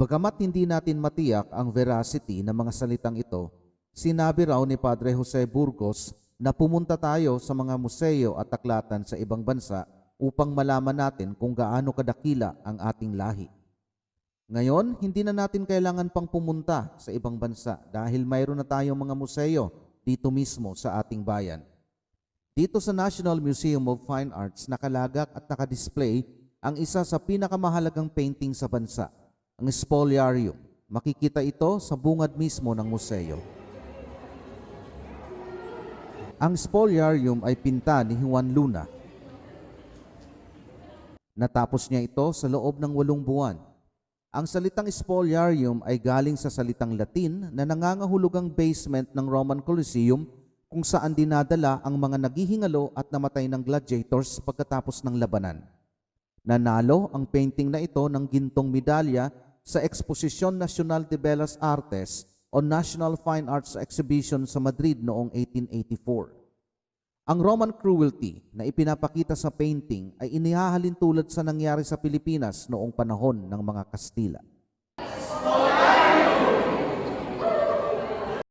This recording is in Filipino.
Bagamat hindi natin matiyak ang veracity ng mga salitang ito, sinabi raw ni Padre Jose Burgos na pumunta tayo sa mga museo at taklatan sa ibang bansa upang malaman natin kung gaano kadakila ang ating lahi. Ngayon, hindi na natin kailangan pang pumunta sa ibang bansa dahil mayroon na tayong mga museo dito mismo sa ating bayan. Dito sa National Museum of Fine Arts nakalagak at nakadisplay ang isa sa pinakamahalagang painting sa bansa, ang Spoliarium. Makikita ito sa bungad mismo ng museo. Ang Spoliarium ay pinta ni Juan Luna. Natapos niya ito sa loob ng walong buwan. Ang salitang spoliarium ay galing sa salitang Latin na nangangahulugang basement ng Roman Colosseum kung saan dinadala ang mga naghihingalo at namatay ng gladiators pagkatapos ng labanan. Nanalo ang painting na ito ng gintong medalya sa Exposición Nacional de Bellas Artes o National Fine Arts Exhibition sa Madrid noong 1884. Ang Roman cruelty na ipinapakita sa painting ay inihahalin tulad sa nangyari sa Pilipinas noong panahon ng mga Kastila.